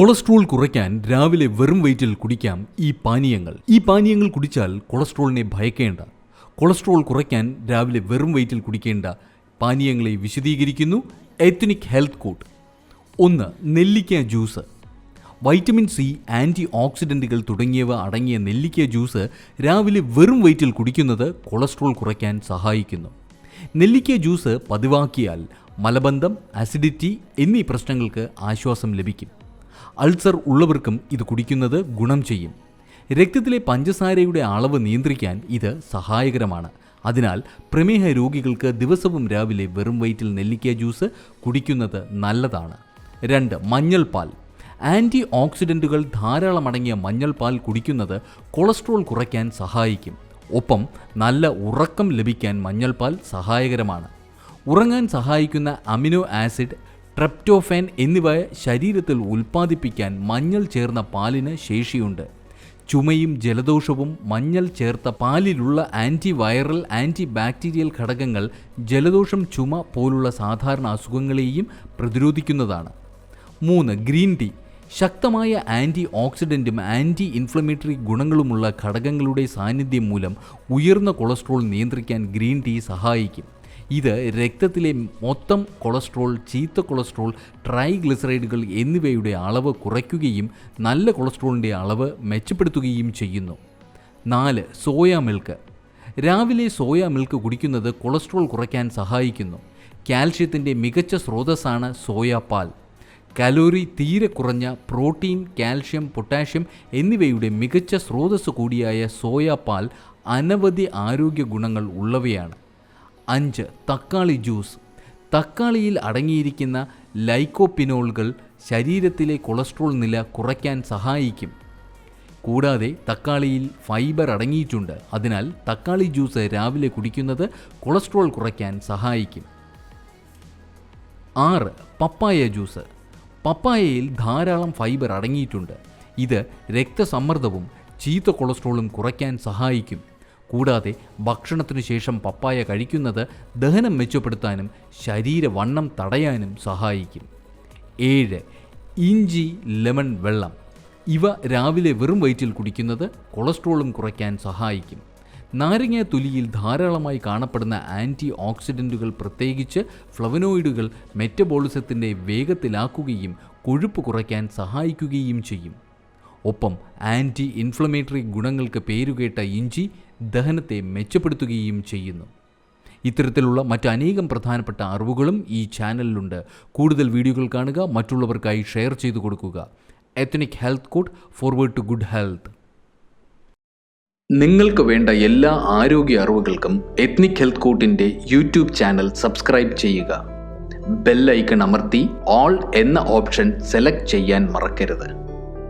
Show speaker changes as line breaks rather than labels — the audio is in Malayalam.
കൊളസ്ട്രോൾ കുറയ്ക്കാൻ രാവിലെ വെറും വെയിറ്റിൽ കുടിക്കാം ഈ പാനീയങ്ങൾ. ഈ പാനീയങ്ങൾ കുടിച്ചാൽ കൊളസ്ട്രോളിനെ ഭയക്കേണ്ട. കൊളസ്ട്രോൾ കുറയ്ക്കാൻ രാവിലെ വെറും വെയിറ്റിൽ കുടിക്കേണ്ട പാനീയങ്ങളെ വിശദീകരിക്കുന്നു എത്നിക് ഹെൽത്ത് കോട്ട് ഒന്ന് നെല്ലിക്ക ജ്യൂസ്. വൈറ്റമിൻ സി ആന്റി ഓക്സിഡന്റുകൾ തുടങ്ങിയവ അടങ്ങിയ നെല്ലിക്ക ജ്യൂസ് രാവിലെ വെറും വെയിറ്റിൽ കുടിക്കുന്നത് കൊളസ്ട്രോൾ കുറയ്ക്കാൻ സഹായിക്കുന്നു. നെല്ലിക്ക ജ്യൂസ് പതിവാക്കിയാൽ മലബന്ധം അസിഡിറ്റി എന്നീ പ്രശ്നങ്ങൾക്ക് ആശ്വാസം ലഭിക്കും. അൾസർ ഉള്ളവർക്കും ഇത് കുടിക്കുന്നത് ഗുണം ചെയ്യും. രക്തത്തിലെ പഞ്ചസാരയുടെ അളവ് നിയന്ത്രിക്കാൻ ഇത് സഹായകരമാണ്. അതിനാൽ പ്രമേഹ രോഗികൾക്ക് ദിവസവും രാവിലെ വെറും വയറ്റിൽ നെല്ലിക്ക ജ്യൂസ് കുടിക്കുന്നത് നല്ലതാണ്. രണ്ട് മഞ്ഞൾപ്പാൽ ആന്റി ഓക്സിഡന്റുകൾ ധാരാളം അടങ്ങിയ മഞ്ഞൾപ്പാൽ കുടിക്കുന്നത് കൊളസ്ട്രോൾ കുറയ്ക്കാൻ സഹായിക്കും. ഒപ്പം നല്ല ഉറക്കം ലഭിക്കാൻ മഞ്ഞൾപ്പാൽ സഹായകരമാണ്. ഉറങ്ങാൻ സഹായിക്കുന്ന അമിനോ ആസിഡ് ട്രെപ്റ്റോഫാൻ എന്നിവ ശരീരത്തിൽ ഉൽപ്പാദിപ്പിക്കാൻ മഞ്ഞൾ ചേർന്ന പാലിന് ശേഷിയുണ്ട്. ചുമയും ജലദോഷവും മഞ്ഞൾ ചേർത്ത പാലിലുള്ള ആന്റി വൈറൽ ആന്റി ബാക്ടീരിയൽ ഘടകങ്ങൾ ജലദോഷം ചുമ പോലുള്ള സാധാരണ അസുഖങ്ങളെയും പ്രതിരോധിക്കുന്നതാണ്. മൂന്ന് ഗ്രീൻ ടീ. ശക്തമായ ആന്റി ഓക്സിഡന്റും ആന്റി ഇൻഫ്ലമേറ്ററി ഗുണങ്ങളുമുള്ള ഘടകങ്ങളുടെ സാന്നിധ്യം മൂലം ഉയർന്ന കൊളസ്ട്രോൾ നിയന്ത്രിക്കാൻ ഗ്രീൻ ടീ സഹായിക്കും. ഇത് രക്തത്തിലെ മൊത്തം കൊളസ്ട്രോൾ ചീത്ത കൊളസ്ട്രോൾ ട്രൈഗ്ലിസറൈഡുകൾ എന്നിവയുടെ അളവ് കുറയ്ക്കുകയും നല്ല കൊളസ്ട്രോളിന്റെ അളവ് മെച്ചപ്പെടുത്തുകയും ചെയ്യുന്നു. നാല് സോയ മിൽക്ക്. രാവിലെ സോയ മിൽക്ക് കുടിക്കുന്നത് കൊളസ്ട്രോൾ കുറയ്ക്കാൻ സഹായിക്കുന്നു. കാൽഷ്യത്തിന്റെ മികച്ച സ്രോതസ്സാണ് സോയാ പാൽ. കലോറി തീരെ കുറഞ്ഞ പ്രോട്ടീൻ കാൽഷ്യം പൊട്ടാഷ്യം എന്നിവയുടെ മികച്ച സ്രോതസ്സ് കൂടിയായ സോയാ പാൽ അനവധി ആരോഗ്യ ഗുണങ്ങൾ ഉള്ളവയാണ്. അഞ്ച് തക്കാളി ജ്യൂസ്. തക്കാളിയിൽ അടങ്ങിയിരിക്കുന്ന ലൈക്കോപ്പിനോളുകൾ ശരീരത്തിലെ കൊളസ്ട്രോൾ നില കുറയ്ക്കാൻ സഹായിക്കും. കൂടാതെ തക്കാളിയിൽ ഫൈബർ അടങ്ങിയിട്ടുണ്ട്. അതിനാൽ തക്കാളി ജ്യൂസ് രാവിലെ കുടിക്കുന്നത് കൊളസ്ട്രോൾ കുറയ്ക്കാൻ സഹായിക്കും. ആറ് പപ്പായ ജ്യൂസ്. പപ്പായയിൽ ധാരാളം ഫൈബർ അടങ്ങിയിട്ടുണ്ട്. ഇത് രക്തസമ്മർദ്ദവും ചീത്ത കൊളസ്ട്രോളും കുറയ്ക്കാൻ സഹായിക്കും. കൂടാതെ ഭക്ഷണത്തിനു ശേഷം പപ്പായ കഴിക്കുന്നത് ദഹനം മെച്ചപ്പെടുത്താനും ശരീരവണ്ണം തടയാനും സഹായിക്കും. ഏഴ് ഇഞ്ചി ലെമൺ വെള്ളം. ഇവ രാവിലെ വെറും വയറ്റിൽ കുടിക്കുന്നത് കൊളസ്ട്രോളും കുറയ്ക്കാൻ സഹായിക്കും. നാരങ്ങ തൊലിയിൽ ധാരാളമായി കാണപ്പെടുന്ന ആന്റി ഓക്സിഡന്റുകൾ പ്രത്യേകിച്ച് ഫ്ലവനോയിഡുകൾ മെറ്റബോളിസത്തിന്റെ വേഗത്തിലാക്കുകയും കൊഴുപ്പ് കുറയ്ക്കാൻ സഹായിക്കുകയും ചെയ്യും. ഒപ്പം ആന്റി ഇൻഫ്ലമേറ്ററി ഗുണങ്ങൾക്ക് പേരുകേട്ട ഇഞ്ചി ദഹനത്തെ മെച്ചപ്പെടുത്തുകയും ചെയ്യുന്നു. ഇത്തരത്തിലുള്ള മറ്റനേകം പ്രധാനപ്പെട്ട അറിവുകളും ഈ ചാനലിലുണ്ട്. കൂടുതൽ വീഡിയോകൾ കാണുക മറ്റുള്ളവർക്കായി ഷെയർ ചെയ്തു കൊടുക്കുക. Ethnic Health Court forward to good health നിങ്ങൾക്ക് വേണ്ട എല്ലാ ആരോഗ്യ അറിവുകൾക്കും എത്നിക് ഹെൽത്ത് കോട്ടിന്റെ യൂട്യൂബ് ചാനൽ സബ്സ്ക്രൈബ് ചെയ്യുക. ബെൽ ഐക്കൺ അമർത്തി ഓൾ എന്ന ഓപ്ഷൻ സെലക്ട് ചെയ്യാൻ മറക്കരുത്.